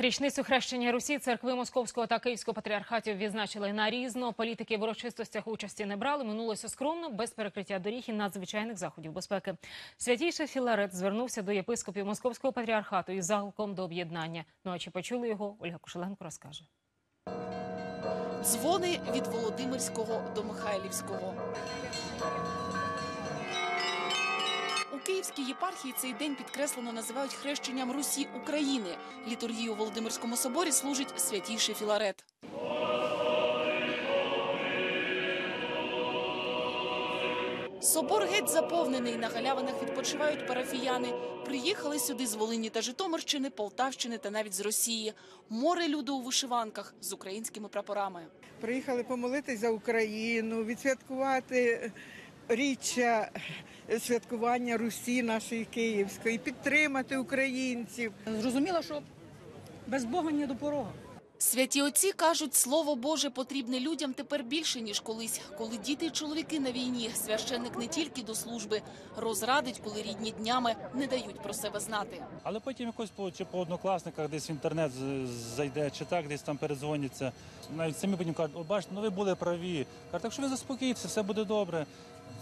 Річницю хрещення Русі церкви Московського та Київського патріархатів відзначили нарізно. Політики в урочистостях участі не брали. Минулося скромно, без перекриття доріг і надзвичайних заходів безпеки. Святійший Філарет звернувся до єпископів Московського патріархату із закликом до об'єднання. Ну а чи почули його? Ольга Кошеленко розкаже. Дзвони від Володимирського до Михайлівського. У Київській єпархії цей день підкреслено називають хрещенням Русі України. Літургію у Володимирському соборі служить святійший Філарет. Собор геть заповнений. На галявинах відпочивають парафіяни. Приїхали сюди з Волині та Житомирщини, Полтавщини та навіть з Росії. Море люду у вишиванках з українськими прапорами. Приїхали помолитись за Україну, відсвяткувати річчя святкування Русі нашої Київської, підтримати українців. Зрозуміло, що без Бога ні до порога. Святі отці кажуть, слово Боже потрібне людям тепер більше ніж колись. Коли діти й чоловіки на війні, священник не тільки до служби розрадить, коли рідні днями не дають про себе знати. Але потім якось по чи по однокласниках десь в інтернет зайде, чи так десь там передзвоняться. Навіть самі потім кажуть, о, бачите, ну ви були праві. Кажуть, так що ви заспокійтеся, все буде добре.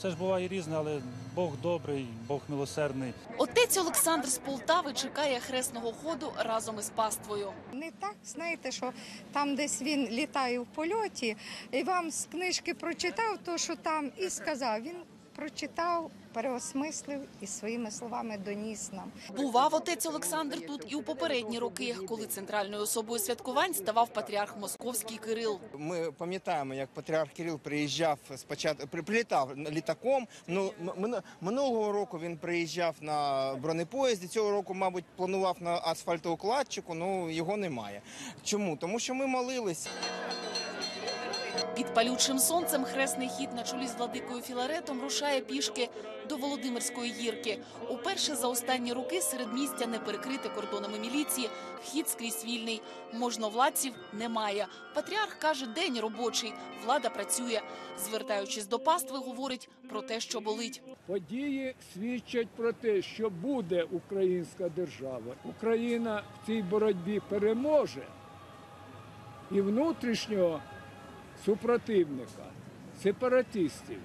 Це ж буває різне, але Бог добрий, Бог милосердний. Отець Олександр з Полтави чекає хресного ходу разом із паствою. Не так, знаєте, що там десь він літає в польоті, і вам з книжки прочитав то, що там, і сказав. Він прочитав, переосмислив і своїми словами доніс нам. Бував отець Олександр тут і у попередні роки, коли центральною особою святкувань ставав патріарх Московський Кирил. Ми пам'ятаємо, як патріарх Кирил приїжджав спочатку, при- прилітав літаком. Ну минулого року він приїжджав на бронепоїзді. Цього року, мабуть, планував на асфальтоукладчику. Ну його немає. Чому? Тому що ми молились. Під палючим сонцем хресний хід на чолі з владикою Філаретом рушає пішки до Володимирської гірки. Уперше за останні роки серед містя не перекрите кордонами міліції. Вхід скрізь вільний. Можновладців немає. Патріарх каже, день робочий. Влада працює. Звертаючись до пастви, говорить про те, що болить. Події свідчать про те, що буде українська держава. Україна в цій боротьбі переможе і внутрішнього супротивника, сепаратистів,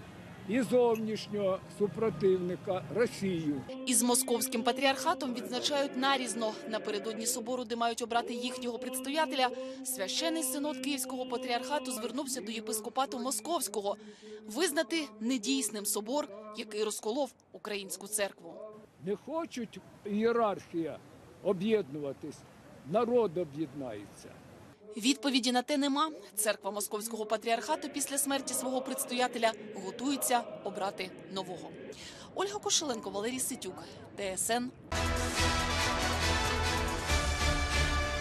і зовнішнього супротивника Росію. Із московським патріархатом відзначають нарізно. Напередодні собору, де мають обрати їхнього предстоятеля, священий синод Київського патріархату звернувся до єпископату Московського визнати недійсним собор, який розколов українську церкву. Не хочуть ієрархія об'єднуватись, народ об'єднається. Відповіді на те нема. Церква Московського патріархату після смерті свого предстоятеля готується обрати нового. Ольга Кошеленко, Валерій Ситюк, ТСН